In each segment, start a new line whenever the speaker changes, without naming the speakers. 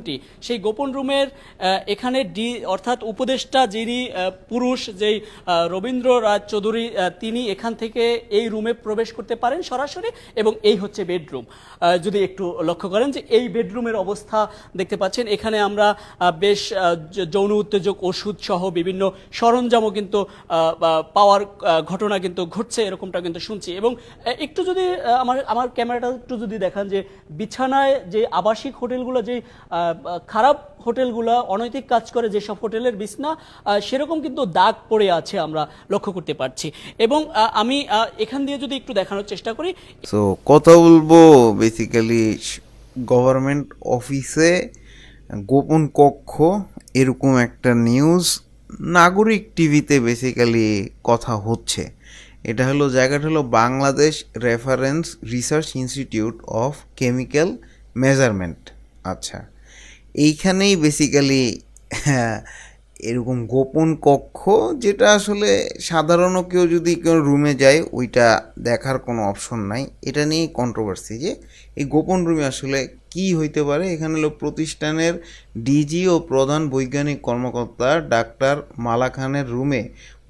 রুমটি, সেই গোপন রুমের এখানে ডি, অর্থাৎ উপদেষ্টা যিনি পুরুষ, যেই রবীন্দ্র রাজ চৌধুরী তিনি এখান থেকে এই রুমে প্রবেশ করতে পারেন সরাসরি এবং এই হচ্ছে বেডরুম। যদি একটু লক্ষ্য করেন যে এই বেডরুমের অবস্থা দেখতে পাচ্ছেন, এখানে আমরা বেশ যৌন উত্তেজক, ওষুধ সহ বিভিন্ন সরঞ্জামও কিন্তু পাওয়ার ঘটনা কিন্তু ঘটছে, এরকমটা কিন্তু শুনছি এবং একটু যদি আমার আমার ক্যামেরাটা একটু যদি দেখান যে বিছানায় যে আবাসিক হোটেলগুলো যে খারাপ হোটেলগুলো অনৈতিক কাজ করে যেসব হোটেলের বিছনা সেরকম কিন্তু দাগ পড়ে আছে আমরা লক্ষ্য করতে পারছি। এবং আমি এখান দিয়ে যদি একটু দেখানোর চেষ্টা করি।
সো কথা বলব বেসিক্যালি গভর্নমেন্ট অফিসে গোপন কক্ষ, এরকম একটা নিউজ নাগরিক টিভিতে বেসিক্যালি কথা হচ্ছে। এটা হলো, জায়গাটা হলো Bangladesh reference research institute of chemical measurement আচ্ছা এইখানেই বেসিক্যালি এরকম গোপন কক্ষ যেটা আসলে সাধারণ কেউ যদি কেউ রুমে যায়, ওইটা দেখার কোনো অপশন নাই। এটা নিয়েই কন্ট্রোভার্সি যে এই গোপন রুমে আসলে কি হইতে পারে? এখানে হলো প্রতিষ্ঠানের ডিজি ও প্রধান বৈজ্ঞানিক কর্মকর্তা ডাক্তার মালা খানের রুমে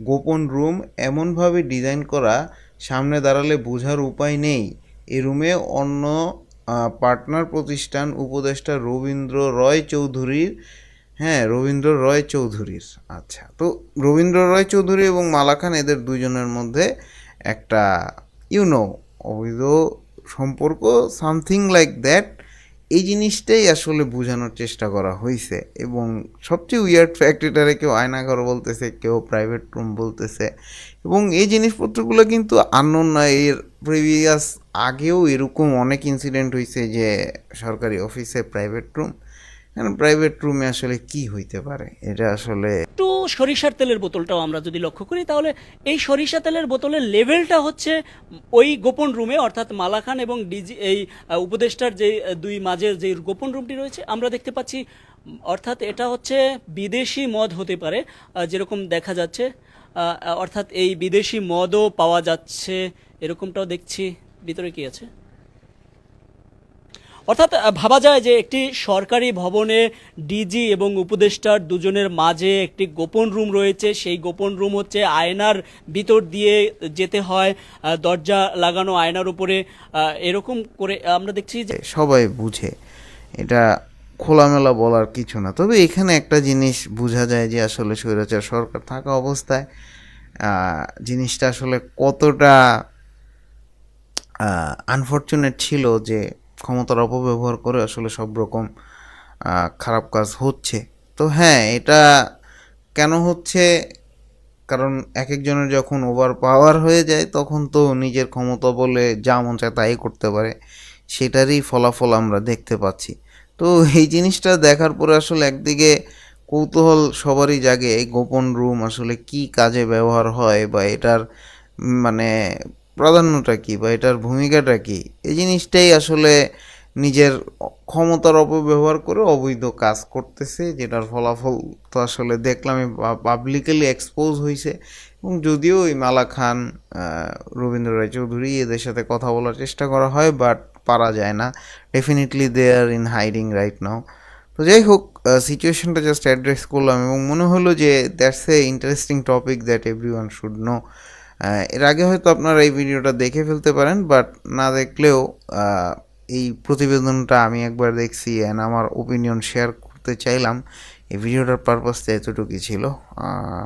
গোপন রুম এমনভাবে ডিজাইন করা সামনে দাঁড়ালে বোঝার উপায় নেই। এ রুমে অন্য পার্টনার প্রতিষ্ঠান উপদেষ্টা রবীন্দ্র রয় চৌধুরীর হ্যাঁ রবীন্দ্র রয় চৌধুরীর আচ্ছা। তো রবীন্দ্র রয় চৌধুরী এবং মালা খান এদের দুজনের মধ্যে একটা ইউনো অবৈধ সম্পর্ক সামথিং লাইক দ্যাট এই জিনিসটাই আসলে বোঝানোর চেষ্টা করা হয়েছে এবং সবচেয়ে উইয়ার্ড ফ্যাক্ট এটারে কেউ আয়নাঘর বলতেছে, কেউ প্রাইভেট রুম বলতেছে এবং এই জিনিসপত্রগুলো কিন্তু আননোন নয়। এর প্রিভিয়াস আগেও এরকম অনেক ইনসিডেন্ট হয়েছে যে সরকারি অফিসে প্রাইভেট রুম প্রাইভেট রুমে আসলে কি হইতে পারে? এটা আসলে
একটু সরিষার তেলের বোতলটাও আমরা যদি লক্ষ্য করি, তাহলে এই সরিষা তেলের বোতলের লেভেলটা হচ্ছে ওই গোপন রুমে অর্থাৎ মালাখান এবং ডিজি, এই উপদেষ্টার যে দুই মাঝের যে গোপন রুমটি রয়েছে, আমরা দেখতে পাচ্ছি, অর্থাৎ এটা হচ্ছে বিদেশি মদ হতে পারে যেরকম দেখা যাচ্ছে অর্থাৎ এই বিদেশি মদও পাওয়া যাচ্ছে, এরকমটাও দেখছি, ভিতরে কি আছে? অর্থাৎ ভাবা যায় যে একটি সরকারি ভবনে ডিজি এবং উপদেষ্টার দুজনের মাঝে একটি গোপন রুম রয়েছে। সেই গোপন রুম হচ্ছে আয়নার ভিতর দিয়ে যেতে হয়। দরজা লাগানো আয়নার উপরে। এরকম করে আমরা দেখছি যে
সবাই বুঝে। এটা খোলামেলা বলার কিছু না। তবে এখানে একটা জিনিস বোঝা যায় যে আসলে স্বৈরাচার সরকার থাকা অবস্থায় জিনিসটা আসলে কতটা আনফর্চুনেট ছিল যে ক্ষমতার অপব্যবহার করে আসলে সব রকম খারাপ কাজ হচ্ছে। তো হ্যাঁ এটা কেন হচ্ছে? কারণ এক একজনের যখন ওভার পাওয়ার হয়ে যায়, তখন তো নিজের ক্ষমতা বলে যা মন চায় তাই করতে পারে। সেটারই ফলাফল আমরা দেখতে পাচ্ছি। তো এই জিনিসটা দেখার পরে আসলে একদিকে কৌতূহল সবারই জাগে, এই গোপন রুম আসলে কি কাজে ব্যবহার হয় বা এটার মানে প্রাধান্যটা কী বা এটার ভূমিকাটা কী? এই জিনিসটাই আসলে নিজের ক্ষমতার অপব্যবহার করে অবৈধ কাজ করতেছে, যেটার ফলাফল তো আসলে দেখলাম পাবলিকলি এক্সপোজ হয়েছে এবং যদিও এই মালা খান রবীন্দ্র রায় চৌধুরী এদের সাথে কথা বলার চেষ্টা করা হয় বাট পারা যায় না। Definitely they are in hiding right now তো যাই হোক সিচুয়েশনটা জাস্ট অ্যাড্রেস করলাম এবং মনে হলো যে that's a interesting topic that everyone should know এর আগে হয়তো আপনারা এই ভিডিওটা দেখে ফেলতে পারেন বাট না দেখলেও এই প্রতিবেদনটা আমি একবার দেখছি অ্যান্ড আমার ওপিনিয়ন শেয়ার করতে চাইলাম। এই ভিডিওটার পারপাসটা এতটুকুই ছিল।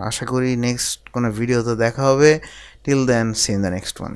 আশা করি নেক্সট কোনো ভিডিওতে দেখা হবে। Till then see the next one